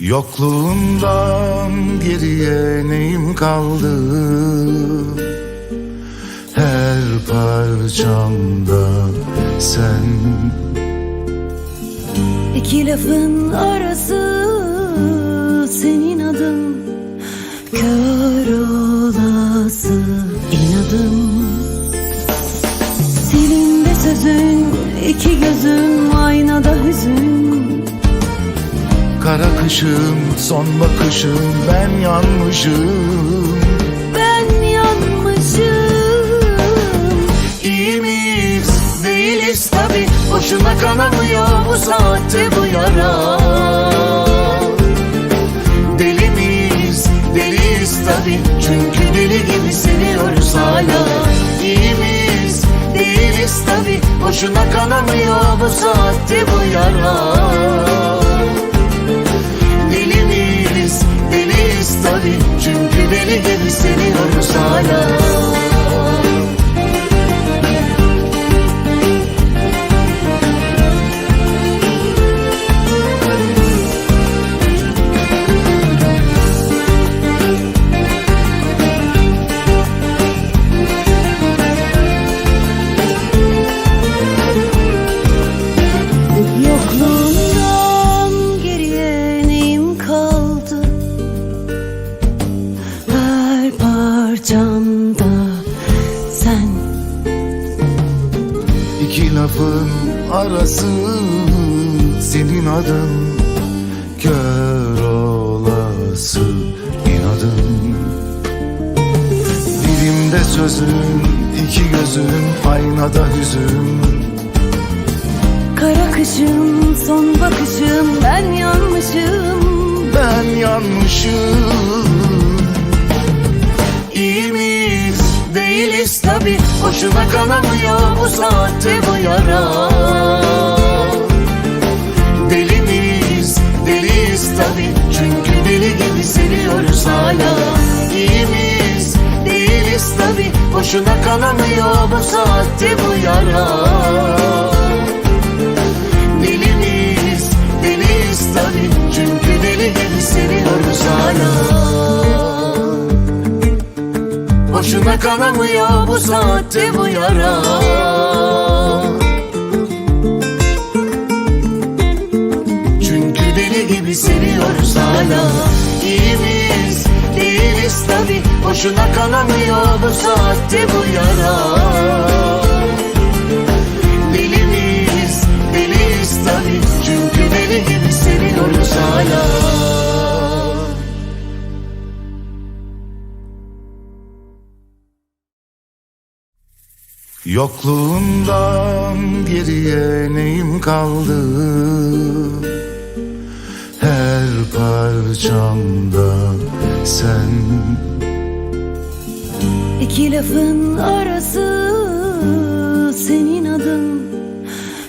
Yokluğundan geriye neyim kaldı? Her parçamda sen. İki lafın arası senin adın. Kör olası inadım Dilinde sözün iki gözün aynada hüzün Kara kışım son bakışım ben yanmışım. Ben yanmışım. İyi miyiz? Değiliz tabi Boşuna kanamıyor bu saatte bu yara. Deli miyiz? Deliyiz tabi Çünkü deli gibi seviyoruz hala. İyi miyiz? Değiliz tabi Boşuna kanamıyor bu saatte bu yara tabi Çünkü deli gibi seviyoruz hala parçamda sen. İki lafın arası senin adın. Kör olası inadın Dilimde sözün iki gözün aynada hüzün. Kara kışım son bakışım ben yanmışım. Ben yanmışım miyiz değiliz tabi Boşuna kanamıyor bu saatte bu yara. Deli miyiz? Deliyiz tabi Çünkü deli gibi seviyoruz hala. İyi miyiz? Değiliz tabi Boşuna kanamıyor bu saatte bu yara Boşuna kanamıyor bu saatte bu yara. Çünkü deli gibi seviyoruz hala. İyi miyiz değiliz tabi Boşuna kanamıyor bu saatte bu yara. Deli miyiz? Deliyiz tabi Çünkü deli gibi seviyoruz hala Yokluğundan geriye neyim kaldı? Her parçamda sen. İki lafın arası senin adın.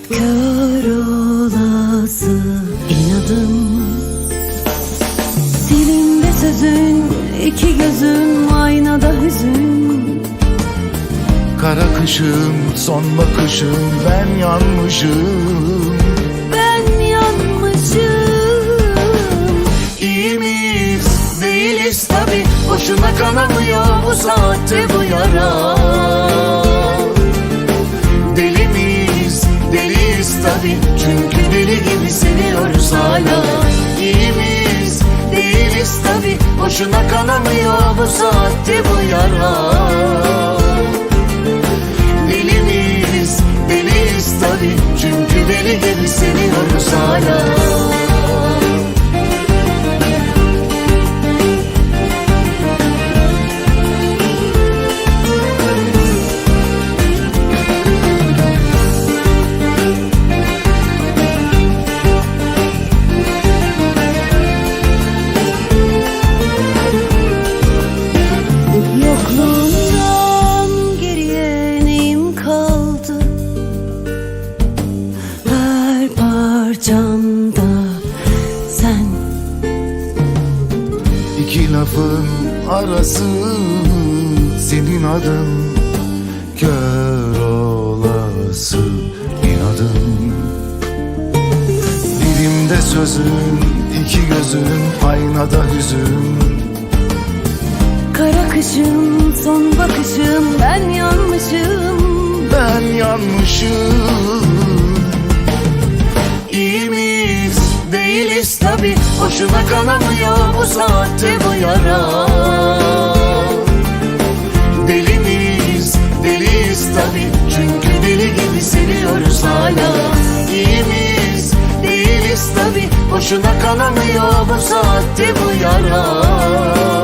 Kör olası inadım Dilinde sözün iki gözün aynada hüzün Kara kışım son bakışım ben yanmışım. Ben yanmışım. İyi miyiz? Değiliz tabi Boşuna kanamıyor bu saatte bu yara. Deli miyiz? Deliyiz tabi Çünkü deli gibi seviyoruz hala. İyi miyiz? Değiliz tabi Boşuna kanamıyor bu saatte bu yara seviyoruz hala İki lafın arası senin adın? Kör olası inadın. Dilimde sözün iki gözün aynada hüzün. Kara kışım son bakışım ben yanmışım. Ben yanmışım Boşuna kanamıyor bu saatte bu yara. Deli miyiz deliyiz tabi Çünkü deli gibi seviyoruz hala. İyi miyiz değiliz tabi Boşuna kanamıyor bu saatte bu yara